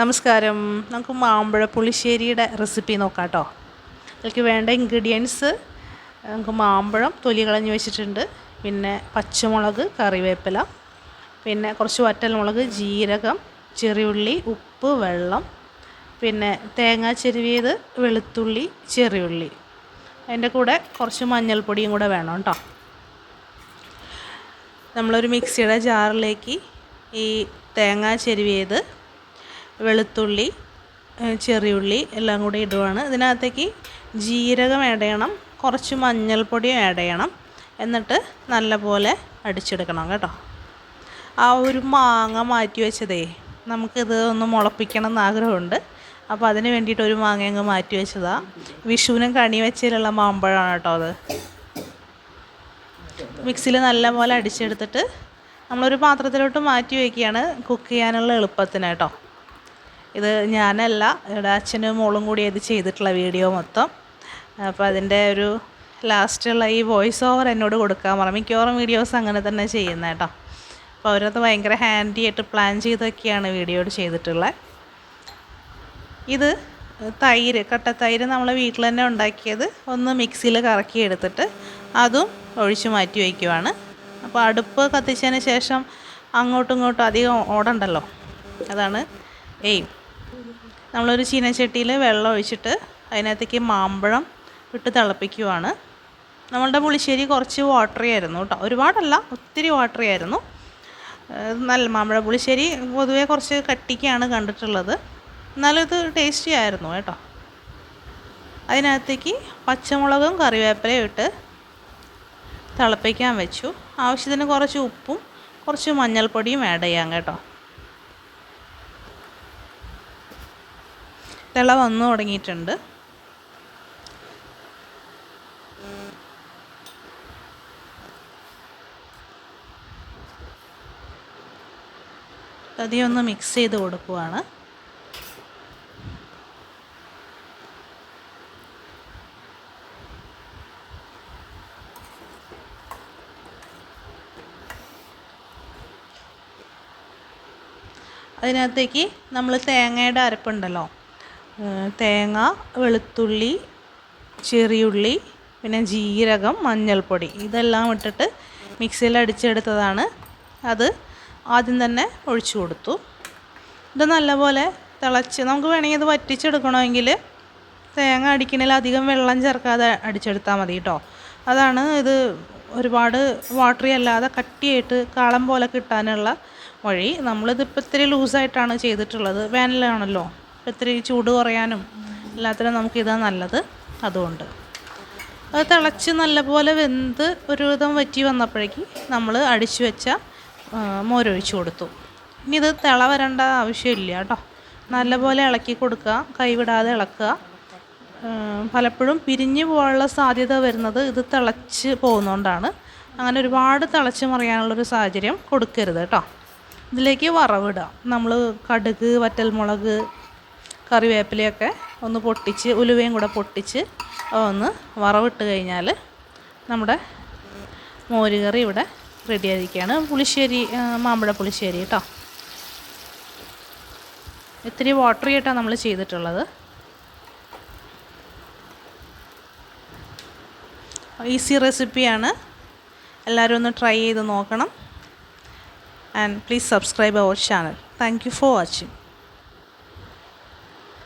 നമസ്കാരം. നമുക്ക് മാമ്പഴ പുളിശ്ശേരിയുടെ റെസിപ്പി നോക്കാം കേട്ടോ അതിലേക്ക് വേണ്ട ഇൻഗ്രീഡിയൻസ് നമുക്ക് മാമ്പഴം തൊലി കളഞ്ഞ് വെച്ചിട്ടുണ്ട്. പിന്നെ പച്ചമുളക് കറിവേപ്പില പിന്നെ കുറച്ച് വറ്റൽമുളക് ജീരകം ചെറിയുള്ളി ഉപ്പ് വെള്ളം പിന്നെ തേങ്ങ ചെരുവിയത് വെളുത്തുള്ളി ചെറിയുള്ളി. അതിന്റെ കൂടെ കുറച്ച് മഞ്ഞൾപ്പൊടിയും കൂടെ വേണം കേട്ടോ നമ്മളൊരു മിക്സിയുടെ ജാറിലേക്ക് ഈ തേങ്ങ ചെരുവിയത് വെളുത്തുള്ളി ചെറിയുള്ളി എല്ലാം കൂടി ഇടുവാണ്. ഇതിനകത്തേക്ക് ജീരകം ആഡ് ചെയ്യണം. കുറച്ച് മഞ്ഞൾപ്പൊടിയും ആഡ് ചെയ്യണം. എന്നിട്ട് നല്ലപോലെ അടിച്ചെടുക്കണം കേട്ടോ. ആ ഒരു മാങ്ങ മാറ്റി വെച്ചതേ നമുക്കിത് ഒന്ന് മുളപ്പിക്കണം എന്ന് ആഗ്രഹമുണ്ട്. അപ്പോൾ അതിന് വേണ്ടിയിട്ട് ഒരു മാങ്ങ അങ്ങ് മാറ്റി വെച്ചതാണ് വിഷുവിനും കണി വെച്ചതിലുള്ള മാമ്പഴമാണ് കേട്ടോ അത്. മിക്സിയിൽ നല്ലപോലെ അടിച്ചെടുത്തിട്ട് നമ്മളൊരു പാത്രത്തിലോട്ട് മാറ്റി വയ്ക്കുകയാണ് കുക്ക് ചെയ്യാനുള്ള എളുപ്പത്തിന് കേട്ടോ. ഇത് ഞാനല്ല ഇവിടെ അച്ഛനും മോളും കൂടി ഇത് ചെയ്തിട്ടുള്ള വീഡിയോ മൊത്തം. അപ്പോൾ അതിന്റെ ഒരു ലാസ്റ്റുള്ള ഈ വോയിസ് ഓവർ എന്നോട് കൊടുക്കാൻ പറഞ്ഞു. മിക്കവാറും വീഡിയോസ് അങ്ങനെ തന്നെ ചെയ്യുന്നത് കേട്ടോ അപ്പോൾ അവരത് ഭയങ്കര ഹാൻഡി ആയിട്ട് പ്ലാൻ ചെയ്തൊക്കെയാണ് വീഡിയോ ചെയ്തിട്ടുള്ളത് ഇത് തൈര് കട്ട തൈര് നമ്മൾ വീട്ടിൽ തന്നെ ഉണ്ടാക്കിയത് ഒന്ന് മിക്സിയിൽ കറക്കി എടുത്തിട്ട് അതും ഒഴിച്ചു മാറ്റി വയ്ക്കുവാണ്. അപ്പോൾ അടുപ്പ് കത്തിച്ചതിന് ശേഷം അങ്ങോട്ടും ഇങ്ങോട്ടും അധികം ഓടണ്ടല്ലോ. അതാണ് എയിം നമ്മളൊരു ചീനച്ചട്ടിയിൽ വെള്ളം ഒഴിച്ചിട്ട് അതിനകത്തേക്ക് മാമ്പഴം ഇട്ട് തിളപ്പിക്കുവാണ്. നമ്മളുടെ പുളിശ്ശേരി കുറച്ച് വാട്ടറി ആയിരുന്നു കേട്ടോ. ഒരുപാടല്ല ഒത്തിരി വാട്ടറി ആയിരുന്നു. നല്ല മാമ്പഴ പുളിശ്ശേരി പൊതുവേ കുറച്ച് കട്ടിക്കാണ് കണ്ടിട്ടുള്ളത്. എന്നാലും ഇത് ടേസ്റ്റി ആയിരുന്നു കേട്ടോ. അതിനകത്തേക്ക് പച്ചമുളകും കറിവേപ്പിലയും ഇട്ട് തിളപ്പിക്കാൻ വെച്ചു. ആവശ്യത്തിന് കുറച്ച് ഉപ്പും കുറച്ച് മഞ്ഞൾപ്പൊടിയും ആഡ് ചെയ്യാം കേട്ടോ. തിള വന്നു തുടങ്ങിയിട്ടുണ്ട്. അധികം ഒന്ന് മിക്സ് ചെയ്ത് കൊടുക്കുവാണ്. അതിനകത്തേക്ക് നമ്മൾ തേങ്ങയുടെ അരപ്പുണ്ടല്ലോ. തേങ്ങ വെളുത്തുള്ളി ചെറിയുള്ളി പിന്നെ ജീരകം മഞ്ഞൾപ്പൊടി. ഇതെല്ലാം ഇട്ടിട്ട് മിക്സിയിൽ അടിച്ചെടുത്തതാണ്. അത് ആദ്യം തന്നെ ഒഴിച്ചു കൊടുത്തു. ഇത് നല്ലപോലെ തിളച്ച് നമുക്ക് വേണമെങ്കിൽ ഇത് വറ്റിച്ചെടുക്കണമെങ്കിൽ തേങ്ങ അടിക്കണതിൽ അധികം വെള്ളം ചേർക്കാതെ അടിച്ചെടുത്താൽ മതി കേട്ടോ. അതാണ് ഇത് ഒരുപാട് വാട്ടറി അല്ലാതെ കട്ടിയായിട്ട് കാളം പോലെ കിട്ടാനുള്ള വഴി. നമ്മളിതിപ്പോൾ ഇത്തിരി ലൂസായിട്ടാണ് ചെയ്തിട്ടുള്ളത്. വേനലാണല്ലോ ഇത്തിരി ചൂട് കുറയാനും എല്ലാത്തിനും നമുക്കിതാ നല്ലത് അതുകൊണ്ട്. അത് തിളച്ച് നല്ലപോലെ വെന്ത് ഒരുവിധം വറ്റി വന്നപ്പോഴേക്ക് നമ്മൾ അടിച്ചു വെച്ച മോരൊഴിച്ചു കൊടുത്തു. ഇനി ഇത് തിള വരേണ്ട ആവശ്യമില്ല കേട്ടോ. നല്ലപോലെ ഇളക്കി കൊടുക്കുക കൈവിടാതെ ഇളക്കുക. പലപ്പോഴും പിരിഞ്ഞു പോകാനുള്ള സാധ്യത വരുന്നത് ഇത് തിളച്ച് പോകുന്നതുകൊണ്ടാണ് അങ്ങനെ ഒരുപാട് തിളച്ച് മറിയാനുള്ളൊരു സാഹചര്യം കൊടുക്കരുത് കേട്ടോ. ഇതിലേക്ക് വറവിടുക. നമ്മൾ കടുക് വറ്റൽമുളക് കറിവേപ്പിലയൊക്കെ ഒന്ന് പൊട്ടിച്ച് ഉലുവയും കൂടെ പൊട്ടിച്ച് ഒന്ന് വറവിട്ട് കഴിഞ്ഞാൽ നമ്മുടെ മോരുകറി ഇവിടെ റെഡി ആയിരിക്കുകയാണ്. പുളിശ്ശേരി മാമ്പഴ പുളിശ്ശേരി കേട്ടോ. ഇത്തിരി വാട്ടറി ആയിട്ടാണ് നമ്മൾ ചെയ്തിട്ടുള്ളത്. ഈസി റെസിപ്പിയാണ് എല്ലാവരും ഒന്ന് ട്രൈ ചെയ്ത് നോക്കണം. And please subscribe our channel thank you for watching